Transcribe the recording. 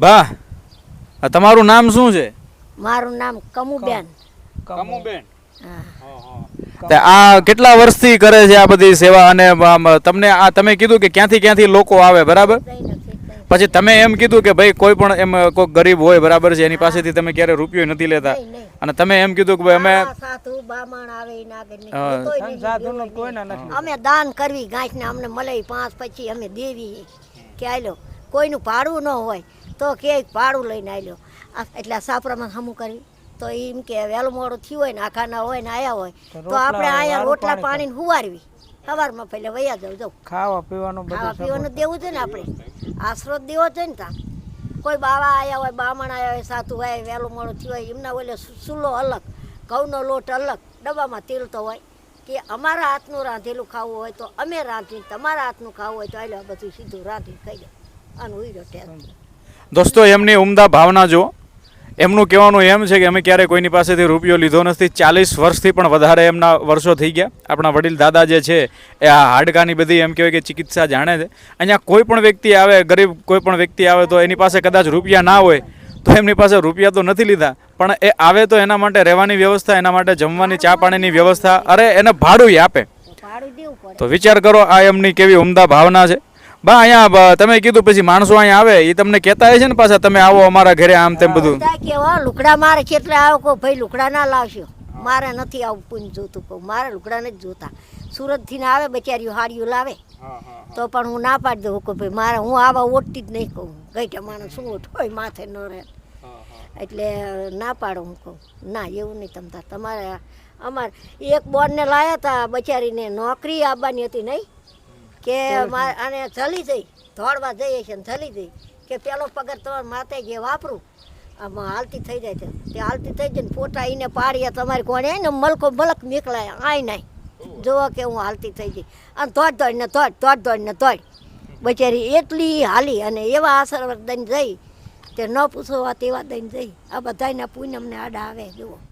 બા આ તમારું નામ શું છે? મારું નામ કમુબેન. કમુબેન. આ કેટલા વર્ષથી કરે છે આ બધી સેવા અને તમને આ તમે કીધું કે ક્યાંથી ક્યાંથી લોકો આવે બરાબર? નથી પછી તમે એમ કીધું કે ભાઈ કોઈ પણ એમ કોઈ ગરીબ હોય બરાબર છે એની પાસેથી તમે ક્યારે રૂપિયો નથી લેતા. અને તમે એમ કીધું કે ભાઈ અમે સાધુ બામણ આવે ઈ નાગે કોઈ નહીં. અમે દાન કરવી ગાંઠને અમને મળે પાંચ પછી અમે દેવી. કે આલો કોઈનું ભાડું ન હોય તો કે ભાડું લઈને આવ્યો એટલે આ સાપરામાં હમું કરી. તો એમ કે વહેલું મોડું થયું હોય ને આખાના હોય ને આયા હોય તો આપણે અહીંયા રોટલા પાણીને હુવારવી. સવારમાં પહેલા વૈયા જાવ જાવ. ખાવા પીવાનું ખાવા પીવાનું દેવું છે ને આપણે. આશરો દેવો છે ને ત્યાં કોઈ બાવા આવ્યા હોય બામણ આવ્યા હોય સાતું હોય વહેલું મોડું થયું હોય એમના ઓલે સુલો અલગ ઘઉંનો લોટ અલગ ડબ્બામાં તેલ તો હોય કે અમારા હાથનું રાંધેલું ખાવું હોય તો અમે રાંધીને તમારા હાથનું ખાવું હોય તો આ બધું સીધું રાંધી ખાઈ લો. આનું ઉઈરો ટેસ્ટ દોસ્તો એમની ઉમદા ભાવના જો એમનું કહેવાનું એમ છે કે અમે ક્યારેય કોઈની પાસેથી રૂપિયો લીધો નથી. ચાલીસ વર્ષથી પણ વધારે એમના વર્ષો થઈ ગયા. આપણા વડીલ દાદા જે છે એ આ હાડકાની બધી એમ કહેવાય કે ચિકિત્સા જાણે છે. અહીંયા કોઈ પણ વ્યક્તિ આવે ગરીબ કોઈ પણ વ્યક્તિ આવે તો એની પાસે કદાચ રૂપિયા ના હોય તો એમની પાસે રૂપિયા તો નથી લીધા. પણ એ આવે તો એના માટે રહેવાની વ્યવસ્થા એના માટે જમવાની ચા પાણીની વ્યવસ્થા. અરે એને ભાડું આપે તો વિચાર કરો આ એમની કેવી ઉમદા ભાવના છે. બા અહીંયા બ- તમે કીધું પછી માણસો અહીંયા આવે એ તમને કહેતા હોય છે ને પાછા તમે આવો અમારા ઘરે આમ તેમ બધું. કેવા કે હો લુકડા મારે કેટલે આવો કહો ભાઈ લુકડા ના લાવશો. મારે નથી આવું પૂન જોતું કહું મારે લુકડા નથી જોતા. સુરતથી ને આવે બચારીઓ હાડીઓ લાવે. તો પણ હું ના પાડી દઉં કે ભાઈ મારે હું આવા ઓટતી જ નહીં કહું. ગઈઠા માણસ શું ઓઠ માથે ન રહે. એટલે ના પાડો હું કહું. ના એવું નહીં તમતા તમારે અમારે એક બોર્ડને લાયા હતા બચારીને. નોકરી આવવાની હતી નહીં? કે મારે આને જલી જઈ દોડવા જઈએ છે ને જલી જઈ કે પેલો પગાર તમારે માથે જે વાપરું આમાં હાલતી થઈ જાય છે. તે હાલતી થઈ જાય ને ફોટા એને પાડીએ તમારે કોણે ને મલકો મલક નીકળાય આય નાય જોવો કે હું હાલતી થઈ જઈ અને ધોડ દોડ ને ધોડ ધોડ ને દોડ બચારી એટલી હાલી અને એવા આશીર્વાદ દઈને જઈ તે ન પૂછવા તેવા દઈને જઈ. આ બધાના પૂનમને આડા આવે જુઓ.